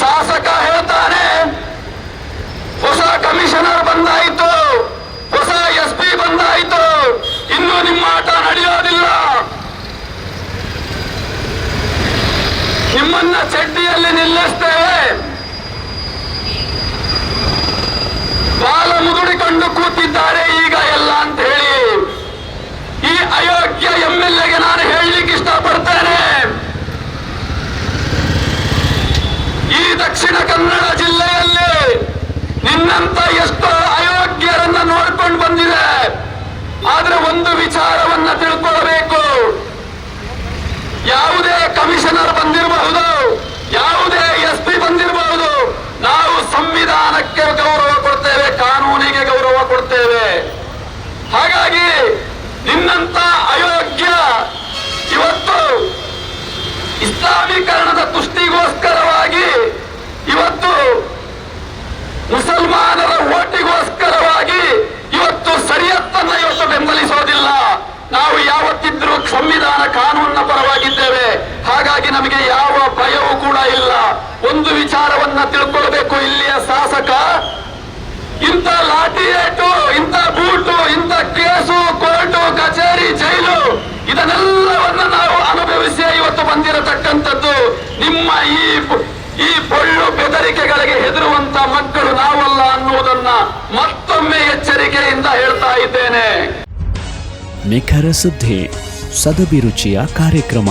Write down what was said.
ಶಾಸಕ ಹೇಳ್ತಾನೆ. ಹೊಸ ಕಮಿಷನರ್ ಬಂದಾಯಿತು. ಹೊಸ ಎಸ್ ಪಿ ಬಂದಾಯಿತು. ಇನ್ನು ನಿಮ್ಮ ಆಟ ನಡೆಯೋದಿಲ್ಲ. ನಿಮ್ಮನ್ನ ಚಡ್ಡಿಯಲ್ಲಿ ನಿಲ್ಲಿಸ್ತೇವೆ. ಕನ್ನಡ ಜಿಲ್ಲೆಯಲ್ಲಿ ನಿನ್ನಂತ ಎಷ್ಟೋ ಅಯೋಗ್ಯರನ್ನ ನೋಡ್ಕೊಂಡು ಬಂದಿದೆ. ಆದ್ರೆ ಒಂದು ವಿಚಾರವನ್ನ ತಿಳ್ಕೊಳ್ಬೇಕು. ಯಾವುದೇ ಕಮಿಷನರ್ ಬಂದಿರಬಹುದು, ಯಾವುದೇ ಎಸ್ ಪಿ ಬಂದಿರಬಹುದು, ನಾವು ಸಂವಿಧಾನಕ್ಕೆ ಗೌರವ ಕೊಡ್ತೇವೆ, ಕಾನೂನಿಗೆ ಗೌರವ ಕೊಡ್ತೇವೆ. ಹಾಗಾಗಿ ನಿನ್ನಂತ ಅಯೋಗ್ಯ ಇವತ್ತು ಇಸ್ಲಾಮೀಕರಣದ ತುಷ್ಟಿಗೋಸ್ಕರವಾಗಿ ಒಂದು ವಿಚಾರವನ್ನ ತಿಳ್ಕೊಳ್ಬೇಕು ಇಲ್ಲಿಯ ಶಾಸಕ. ಇಂಥ ಲಾಠಿ ಏಟು, ಇಂಥ ಬೂಟು ಇಂಥ ಕೇಸು, ಕೋರ್ಟು, ಕಚೇರಿ, ಜೈಲು, ಇದನ್ನೆಲ್ಲವನ್ನ ನಾವು ಅನುಭವಿಸಿ ಇವತ್ತು ಬಂದಿರತಕ್ಕಂಥದ್ದು ನಿಮ್ಮ ಈ ಈ ಪೊಳ್ಳು ಬೆದರಿಕೆಗಳಿಗೆ ಹೆದರುವಂತ ಮಕ್ಕಳು ನಾವಲ್ಲ ಅನ್ನುವುದನ್ನ ಮತ್ತೊಮ್ಮೆ ಎಚ್ಚರಿಕೆಯಿಂದ ಹೇಳ್ತಾ ಇದ್ದೇನೆ. ನಿಖರ ಸುದ್ದಿ, ಸದಭಿರುಚಿಯ ಕಾರ್ಯಕ್ರಮ.